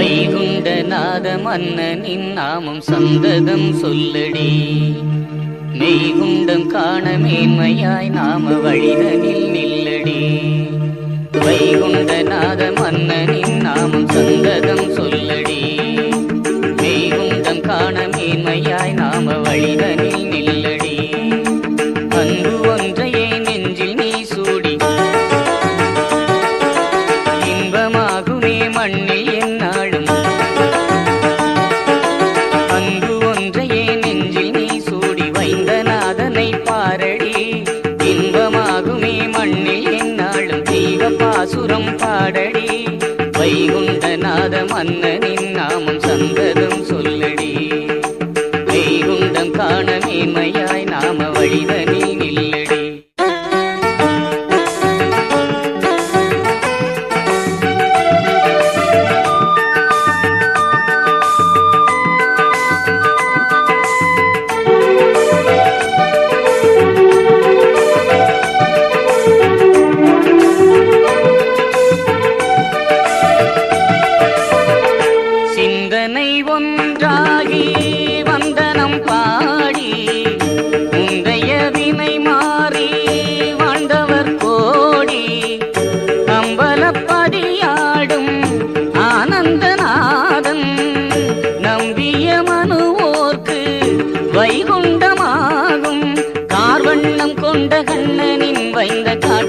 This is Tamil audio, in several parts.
வைகுண்டநாத மன்னனின் நாமம் சந்ததம் சொல்லடி. மெய்குண்டம் காண மேன்மையாய் நாம வழிதனில் நில்லடி. வைகுண்டநாத மன்னனின் நாமம் சந்ததம் சொல்லடி. மெய்குண்டம் காண மேன்மையாய் நாம வழிதனில் நில்லடி. அன்பு ஒன்றையே நெஞ்சில் நீ சூடி. இன்பமாகுமே மண்ணில்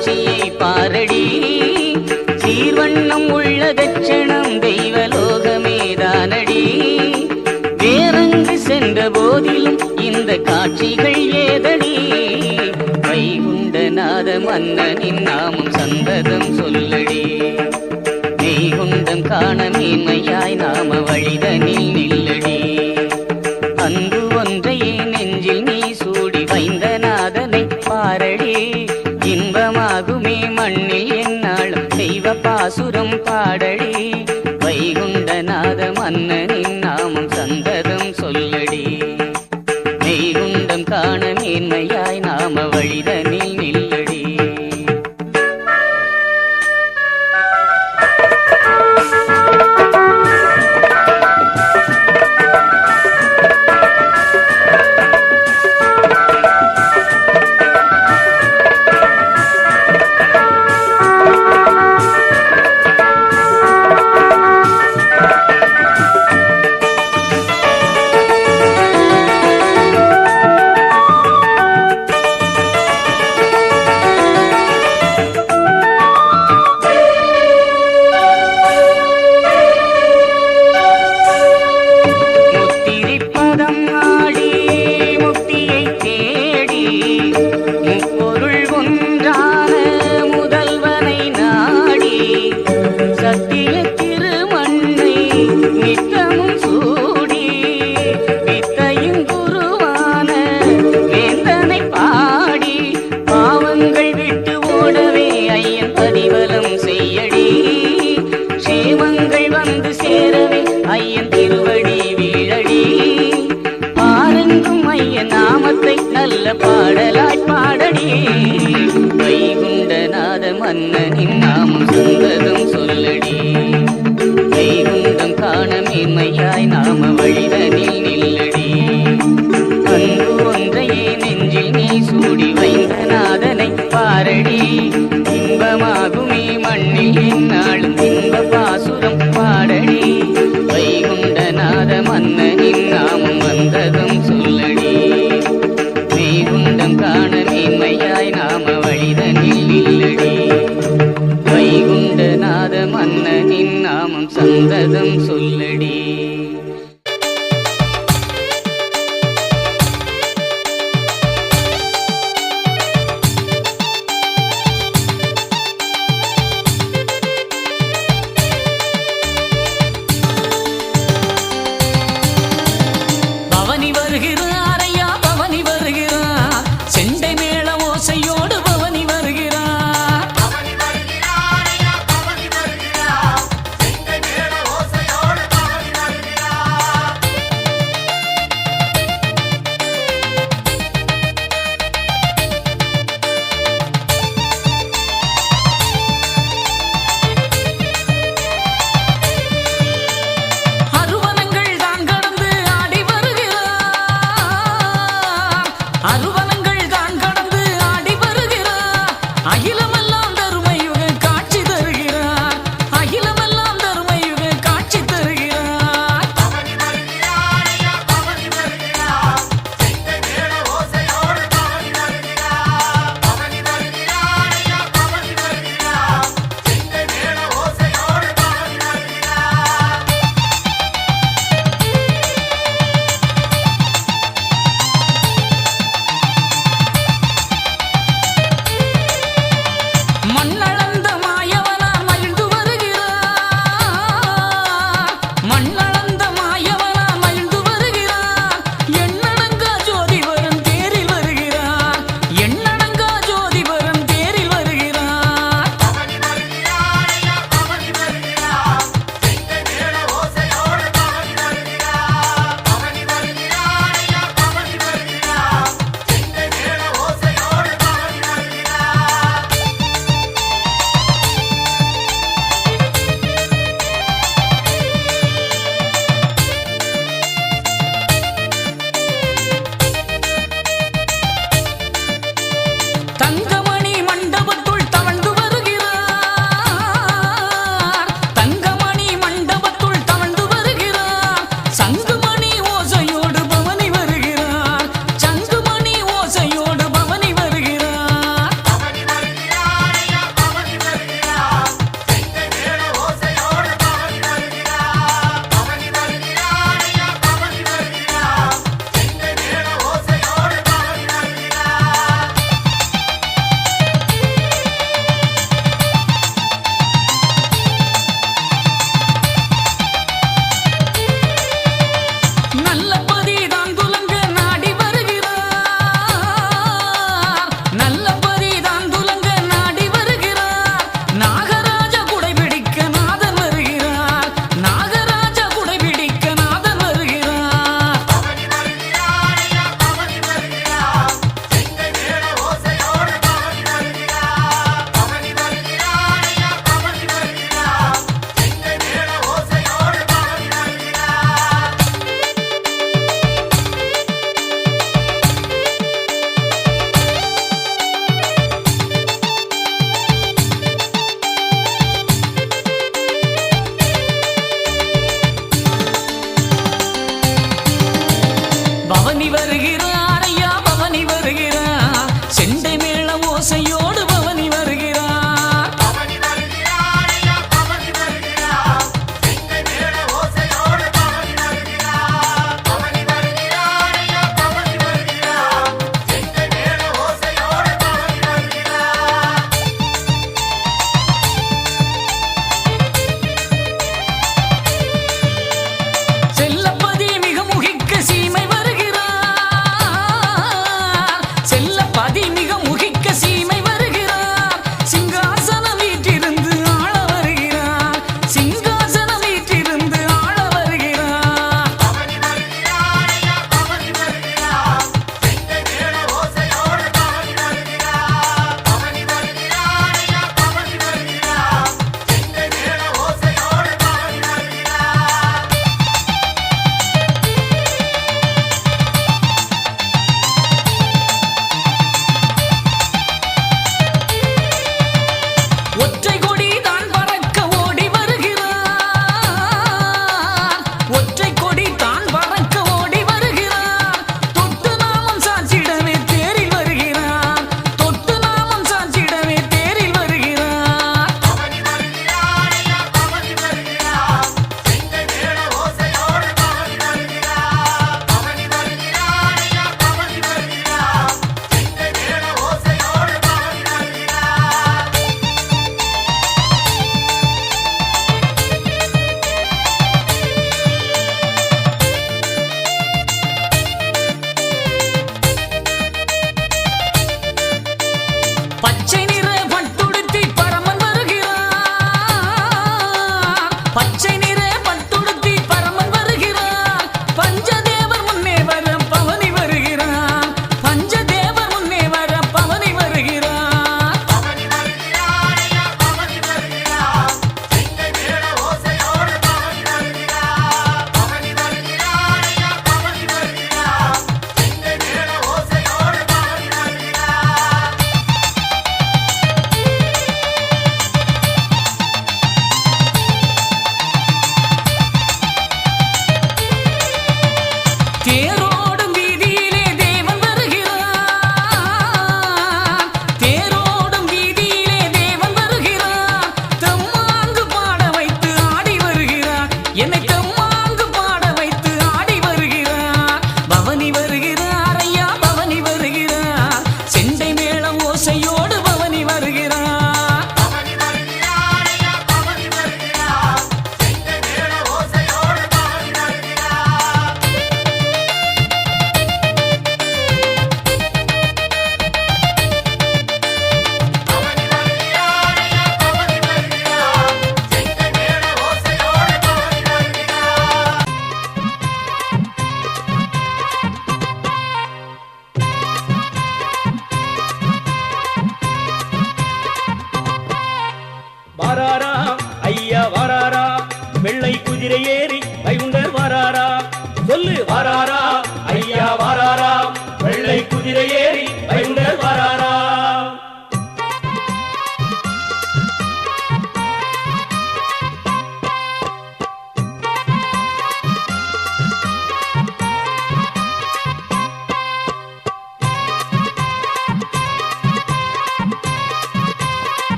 காட்சியை பாரடி. சீர்வண்ணம் உள்ள தட்சணம் தெய்வலோகமே தானடி. வேறங்கு சென்ற போதிலும் இந்த காட்சிகள் ஏதடி. வைகுண்டநாத மன்னனின் நாமம் சந்ததம் சொல்லடி. நெய்குண்டம் காண மேன்மையாய் நாம வழிதனில் நில் வைக்க பாசுரம் பாடடி. வைகுண்டநாத மன்னனின் நாமம் சந்தத சொல்லடி வைகுண்டநாத மன்னனின் நாமம் சொன்னதும் சொல்லடி. Hallelujah. So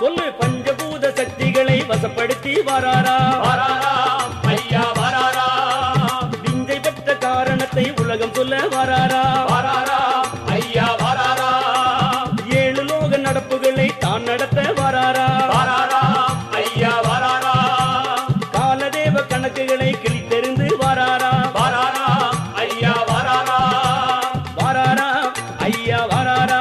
சொல்லு பஞ்சபூத சக்திகளை வசப்படுத்தி வராரா? வராராம் ஐயா வராரா விஞ்சை பெற்ற காரணத்தை உலகம் சொல்ல வராரா? வராராம் ஐயா வராரா ஏழு லோக நடப்புகளை தான் நடத்த வராரா? வராராம் ஐயா வராரா காலதேவ கணக்குகளை கிழித்தெறிந்து வராரா? வராரா ஐயா வராரா வராரா ஐயா வராரா.